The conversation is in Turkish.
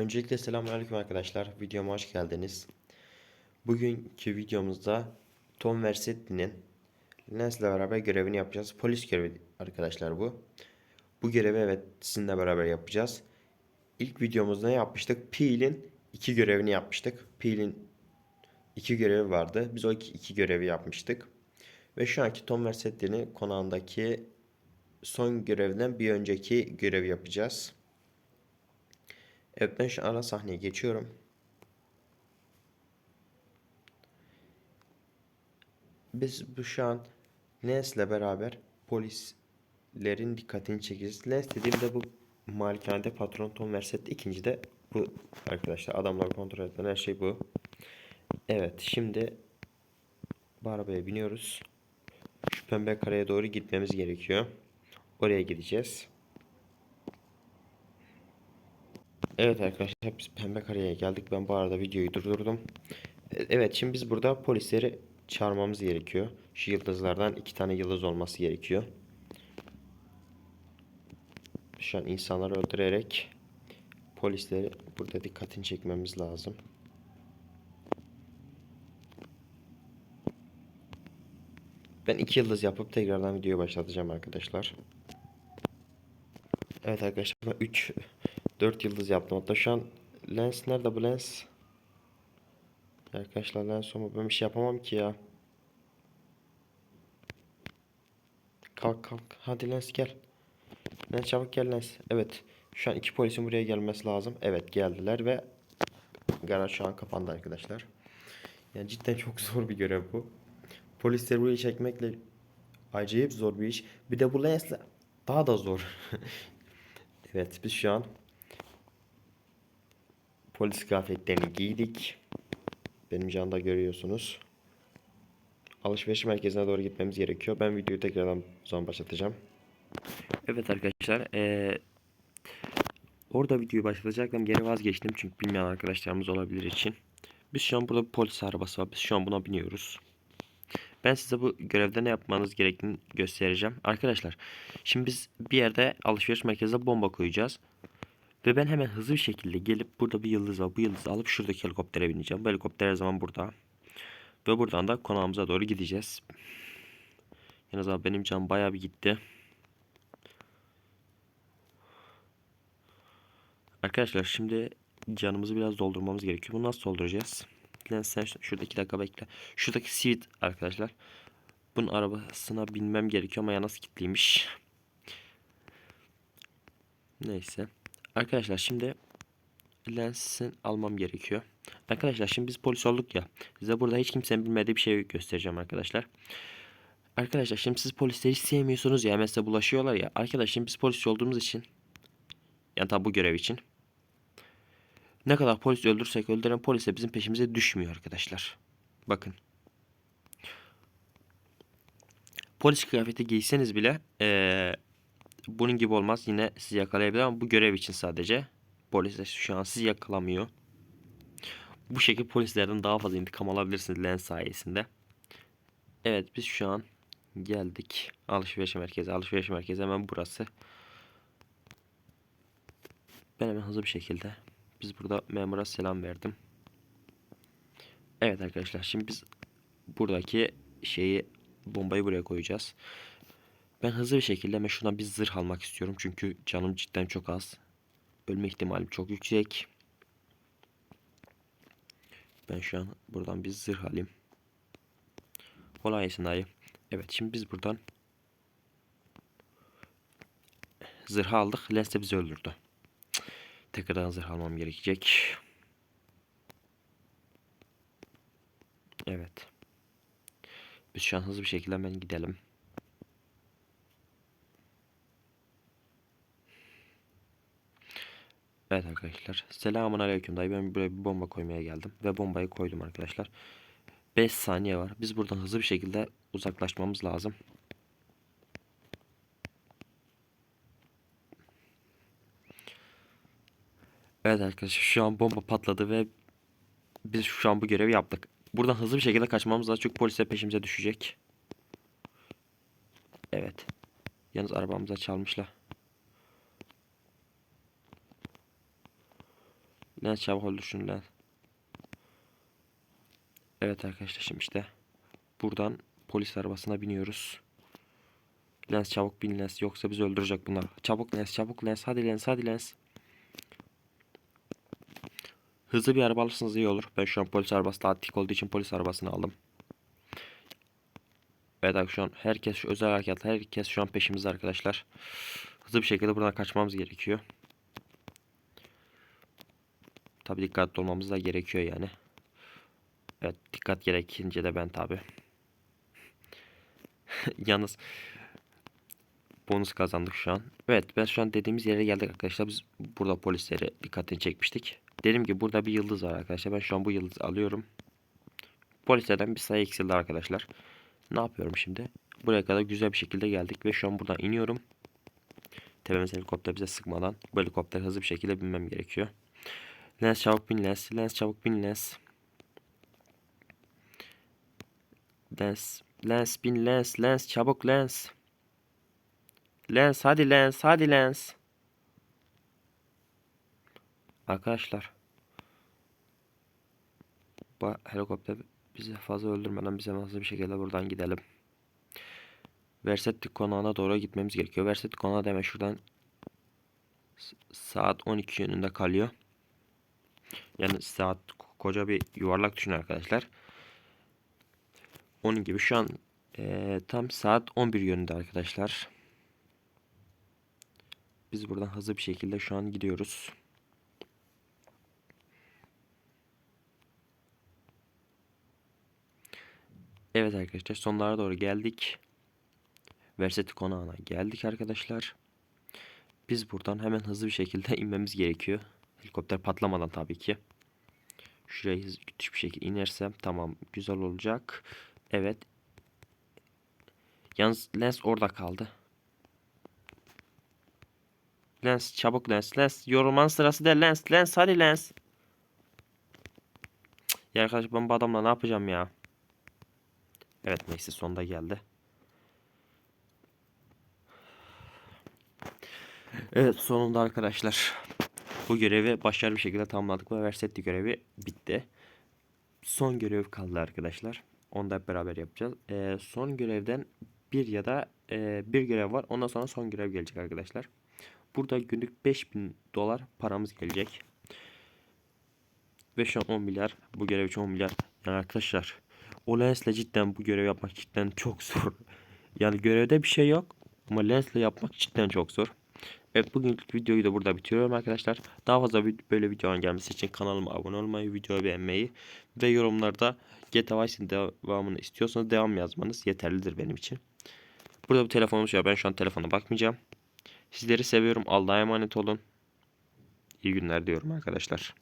Öncelikle selamünaleyküm arkadaşlar. Videoma hoş geldiniz. Bugünkü videomuzda Tom Versetti'nin Lens'le beraber görevini yapacağız. Polis görevi arkadaşlar bu. Bu görevi evet sizinle beraber yapacağız. İlk videomuzda ne yapmıştık? Peel'in iki görevini yapmıştık. Peel'in iki görevi vardı. Biz o iki, iki görevi yapmıştık. Ve şu anki Tom Versetti'nin konağındaki son görevden bir önceki görevi yapacağız. Evet ben şu ana sahneye geçiyorum. Biz bu şu an Lens'le beraber polislerin dikkatini çekeceğiz. Lens dediğimde bu malikanede patron Tom Verset ikinci de bu arkadaşlar adamları kontrol eden her şey bu. Evet şimdi bu arabaya biniyoruz. Şu pembe kareye doğru gitmemiz gerekiyor. Oraya gideceğiz. Evet arkadaşlar biz pembe kareye geldik. Ben bu arada videoyu durdurdum. E- Evet şimdi biz burada polisleri çağırmamız gerekiyor. Şu yıldızlardan iki tane yıldız olması gerekiyor. Şu an insanları öldürerek polisleri burada dikkatini çekmemiz lazım. Ben iki yıldız yapıp tekrardan videoyu başlatacağım arkadaşlar. Evet arkadaşlar ben 3 4 yıldız yaptım. Hatta şu an lens nerede bu lens? Arkadaşlar lens ama ben bir şey yapamam ki ya. Kalk kalk. Hadi lens gel. Lens çabuk gel lens. Evet. Şu an iki polisin buraya gelmesi lazım. Evet geldiler ve garaj şu an kapandı arkadaşlar. Yani cidden çok zor bir görev bu. Polisleri buraya çekmekle acayip zor bir iş. Bir de bu lensle daha da zor. evet biz şu an Polis kıyafetlerini giydik. Benim canda görüyorsunuz. Alışveriş merkezine doğru gitmemiz gerekiyor. Ben videoyu tekrardan zaman başlatacağım. Evet arkadaşlar. eee, orada videoyu başlatacaktım. Geri vazgeçtim. Çünkü bilmeyen arkadaşlarımız olabilir için. Biz şu an burada bir polis arabası var. Biz şu an buna biniyoruz. Ben size bu görevde ne yapmanız gerektiğini göstereceğim. Arkadaşlar şimdi biz bir yerde alışveriş merkezine bomba koyacağız. Ve ben hemen hızlı bir şekilde gelip burada bir yıldız var. Bu yıldızı alıp şuradaki helikoptere bineceğim. Bu helikopter her zaman burada. Ve buradan da konağımıza doğru gideceğiz. Yalnız abi benim canım bayağı bir gitti. Arkadaşlar şimdi canımızı biraz doldurmamız gerekiyor. Bunu nasıl dolduracağız? Lens sen şu- şurada iki dakika bekle. Şuradaki Sweet arkadaşlar. Bunun arabasına binmem gerekiyor ama yalnız kilitliymiş. Neyse. Arkadaşlar şimdi lensin almam gerekiyor. Arkadaşlar şimdi biz polis olduk ya. Size burada hiç kimsenin bilmediği bir şey göstereceğim arkadaşlar. Arkadaşlar şimdi siz polisleri hiç sevmiyorsunuz ya. Size bulaşıyorlar ya. Arkadaşlar şimdi biz polis olduğumuz için. Yani tabi bu görev için. Ne kadar polis öldürsek öldüren polis de bizim peşimize düşmüyor arkadaşlar. Bakın. Polis kıyafeti giyseniz bile eee bunun gibi olmaz. Yine sizi yakalayabilir ama bu görev için sadece. Polis şu an sizi yakalamıyor. Bu şekilde polislerden daha fazla intikam alabilirsiniz lens sayesinde. Evet biz şu an geldik. Alışveriş merkezi. Alışveriş merkezi hemen burası. Ben hemen hızlı bir şekilde biz burada memura selam verdim. Evet arkadaşlar şimdi biz buradaki şeyi bombayı buraya koyacağız. Ben hızlı bir şekilde hemen şuradan bir zırh almak istiyorum. Çünkü canım cidden çok az. Ölme ihtimalim çok yüksek. Ben şu an buradan bir zırh alayım. Kolay gelsin dayı. Evet şimdi biz buradan zırh aldık. Lens de bizi öldürdü. Tekrardan zırh almam gerekecek. Evet. Biz şu an hızlı bir şekilde hemen gidelim. Evet arkadaşlar. Selamun aleyküm dayı. Ben buraya bir bomba koymaya geldim. Ve bombayı koydum arkadaşlar. 5 saniye var. Biz buradan hızlı bir şekilde uzaklaşmamız lazım. Evet arkadaşlar şu an bomba patladı ve biz şu an bu görevi yaptık. Buradan hızlı bir şekilde kaçmamız lazım çünkü polisler peşimize düşecek. Evet. Yalnız arabamıza çalmışlar. Lens çabuk öldür şunu Lens. Evet arkadaşlar şimdi işte buradan polis arabasına biniyoruz. Lens çabuk bin Lens yoksa bizi öldürecek bunlar. Çabuk Lens çabuk Lens hadi Lens hadi Lens. Hızlı bir araba alırsanız iyi olur. Ben şu an polis arabası daha tik olduğu için polis arabasını aldım. Evet arkadaşlar şu an herkes şu özel harekat herkes şu an peşimizde arkadaşlar. Hızlı bir şekilde buradan kaçmamız gerekiyor. Tabi dikkatli olmamız da gerekiyor yani. Evet dikkat gerekince de ben tabi. Yalnız bonus kazandık şu an. Evet ben şu an dediğimiz yere geldik arkadaşlar. Biz burada polisleri dikkatini çekmiştik. Dedim ki burada bir yıldız var arkadaşlar. Ben şu an bu yıldızı alıyorum. Polislerden bir sayı eksildi arkadaşlar. Ne yapıyorum şimdi? Buraya kadar güzel bir şekilde geldik ve şu an buradan iniyorum. Tepemiz helikopter bize sıkmadan bu helikopter hızlı bir şekilde binmem gerekiyor. Lens çabuk bin Lens. Lens çabuk bin Lens. Lens. Lens bin Lens. Lens çabuk Lens. Lens hadi Lens hadi Lens. Arkadaşlar. Bu helikopter bizi fazla öldürmeden bize hızlı bir şekilde buradan gidelim. Versetti konağına doğru gitmemiz gerekiyor. Versetti konağı da hemen şuradan saat 12 yönünde kalıyor. Yani saat koca bir yuvarlak düşün arkadaşlar. Onun gibi şu an eee, tam saat 11 yönünde arkadaşlar. Biz buradan hızlı bir şekilde şu an gidiyoruz. Evet arkadaşlar sonlara doğru geldik. Verseti konağına geldik arkadaşlar. Biz buradan hemen hızlı bir şekilde inmemiz gerekiyor. Helikopter patlamadan tabii ki. Şuraya küçük bir şekilde inersem tamam güzel olacak. Evet. Yalnız Lens orada kaldı. Lens çabuk Lens. Lens yorulmanın sırası değil Lens. Lens hadi Lens. Ya arkadaş ben bu adamla ne yapacağım ya? Evet neyse sonunda geldi. Evet sonunda arkadaşlar. Bu görevi başarılı bir şekilde tamamladık ve Versetti görevi bitti. Son görev kaldı arkadaşlar. Onu da hep beraber yapacağız. Ee, son görevden bir ya da e, bir görev var. Ondan sonra son görev gelecek arkadaşlar. Burada günlük 5000 dolar paramız gelecek. Ve şu an 10 milyar. Bu görev için 10 milyar. Yani arkadaşlar o lensle cidden bu görev yapmak cidden çok zor. Yani görevde bir şey yok. Ama lensle yapmak cidden çok zor. Evet bugünkü videoyu da burada bitiriyorum arkadaşlar. Daha fazla böyle videonun gelmesi için kanalıma abone olmayı, videoyu beğenmeyi ve yorumlarda GTA Vice'in devamını istiyorsanız devam yazmanız yeterlidir benim için. Burada bir telefonum var. Ben şu an telefona bakmayacağım. Sizleri seviyorum. Allah'a emanet olun. İyi günler diyorum arkadaşlar.